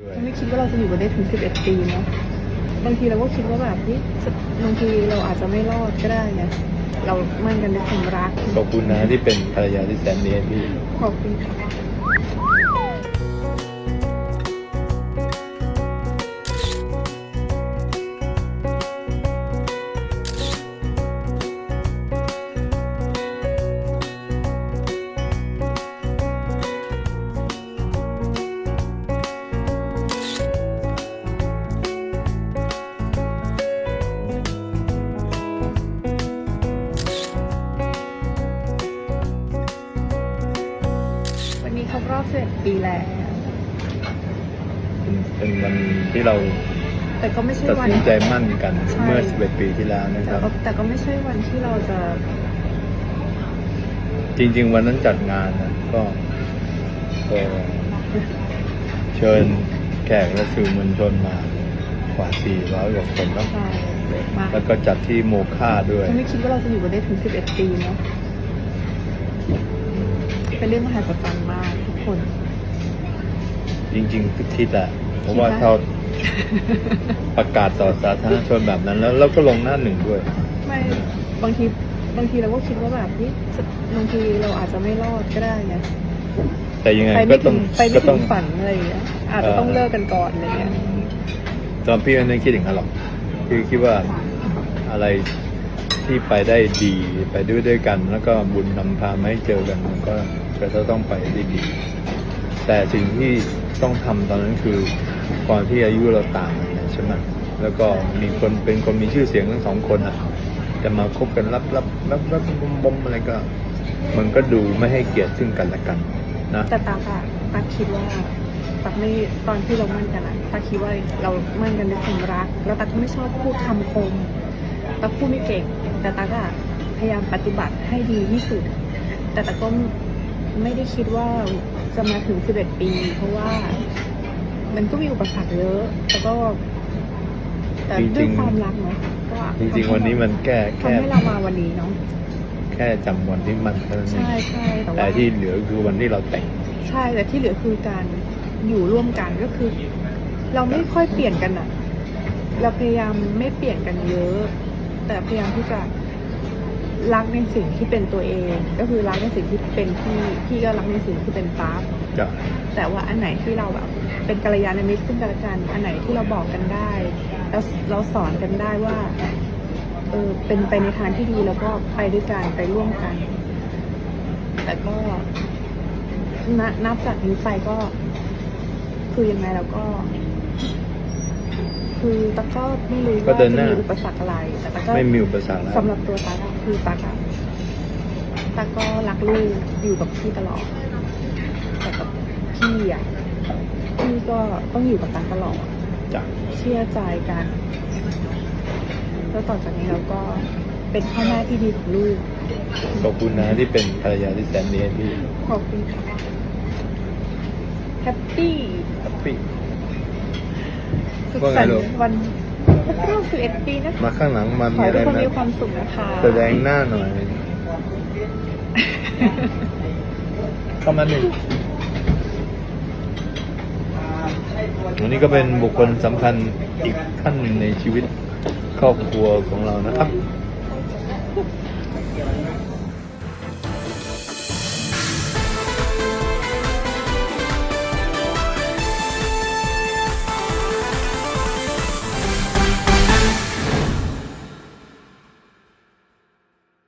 ด้วยไม่คิดว่าเราจะอยู่กันได้ถึง 11 ปีเนาะบางทีเราก็คิดว่าแบบนี่บางทีเราอาจจะไม่รอดก็ได้ไงเรามั่นกันด้วยความรัก ขอบคุณนะที่เป็นภรรยาที่แสนดีให้พี่ ขอบคุณค่ะ รบรอบ11ปีแล้วเป็นเป็นวันที่เราแต่ก็ไม่ใช่ตัดวัน สินใจมั่นกันใช่ เมื่อ 11 ปีที่แล้วนะคแต่รับ ก็แต่ก็ไม่ใช่วันที่เราจะ จริง ๆ วันนั้นจัดงานนะก็ก็เชิญแขกและสื่อมวลชนมากว่า 400กว่าคนเนาะใช่เยอะมากแล้วก็จัดที่โมค่าด้วย ก็ไม่คิดว่าเราจะอยู่กันได้ถึง 11 ปีเนาะ เป็นเรื่องมหัศจรรย์มากทุก คนจริงๆทุกทิศอะเพราะว่าคิดว่าเขาประกาศต่อสาธารณชนแบบนั้นแล้วแล้วก็ลงหน้าหนึ่งด้วย ไม่บางทีบางทีเราก็คิดว่าแบบนี่บางทีเราอาจจะไม่รอดก็ได้ไงแต่ยังไงไปก็ไม่ต้ถึองงไปก็ไม่ต้ถึองงฝันอะไรอย่างเงี้ยอาจจะต้องเลิกกันก่อนอะไรเงี้ยตอนพี่ไม่ได้คิดอย่างนั้นหรอกคือคิดว่าอะไรที่ไปได้ดีไปด้วยด้วยกัน แล้วก็บุญนำพามาให้เจอกันมันก็ก็จะต้องไปได้ดี แต่สิ่งที่ต้องทำตอนนั้นคือก่อนที่อายุเราต่างกันใช่ไหมแล้วก็มีคนเป็นคนมีชื่อเสียงทั้งสองคนอะจะมาคบกันรับรับรับรับบมอะไรก็ มันก็ดูไม่ให้เกียรติซึ่งกันและกันนะแต่ตาอะตาคิดว่าตาไม่ตอนที่เรามั่นกันอะตาคิดว่าเรามั่นกันด้วยความรัก แล้วตาก็ไม่ชอบพูดคำคมตาพูดไม่เก่ง แต่ตาก็พยายามปฏิบัติให้ดีที่สุด แต่ตาก็ ไม่ได้คิดว่าจะมาถึง 11 ปี เพราะว่ามันก็มีอุปสรรคเยอะ แต่ก็ แต่ด้วยความรักเนาะก็จริงๆ วันนี้มันแค่ทำแค่ให้เรามาวันนี้เนาะแค่จำวันที่มันเท่านั้นเองใช่ใช่แต่แต่ว่าที่เหลือคือวันที่เราแต่งใช่แต่ที่เหลือคือการอยู่ร่วมกันก็คือ เราไม่ค่อยเปลี่ยนกันอะเราพยายามไม่เปลี่ยนกันเยอะ แต่พยายามที่จะ รักในสิ่งที่เป็นตัวเอง ก็คือรักในสิ่งที่เป็นพี่พี่ก็รักในสิ่งที่เป็นปั๊บจะแต่ว่าอันไหนที่เราแบบเป็นกัลยาณมิตรซึ่งกันและกันอันไหนที่เราบอกกันได้แล้วเราสอนกันได้ว่าเออเป็นไปในทางที่ดีแล้วก็ไปด้วยกันไปร่วมกัน แต่ก็นนับจากนี้ไปก็ คือยังไงแล้วก็ คือตะก็ไม่รู้ก็ว่าเดิจะนหน้ามีอุปสรรคอะไรแต่ตะก็ไม่มีอุปสรรคแล้วสำหรับตัวตาอะ คือตาอะตาก็รักลูกอยู่กับพี่ตลอดแต่กับพี่อะพี่ก็ต้องอยู่กับตาตลอดจ้ะเชื่อใจกัน แล้วต่อจากนี้เราก็เป็นพ่อแม่ที่ดีของลูก ขอบคุณนะที่เป็นภรรยาที่แสนดีให้พี่ขอบคุณค่ะแฮปปี้แฮปปี้ สุขว่าไงสันต์ลูกวัน ครบรอบ11ปีนะคะมาข้างหลังมาขอมีให้อะไรทุกคนมามีความสุขนะคะแสดงหน้าหน่อย เข้ามาหนึ่งวันนี้ก็เป็นบุคคลสำคัญอีกท่านหนึ่งในชีวิตครอบครัวของเรานะครับ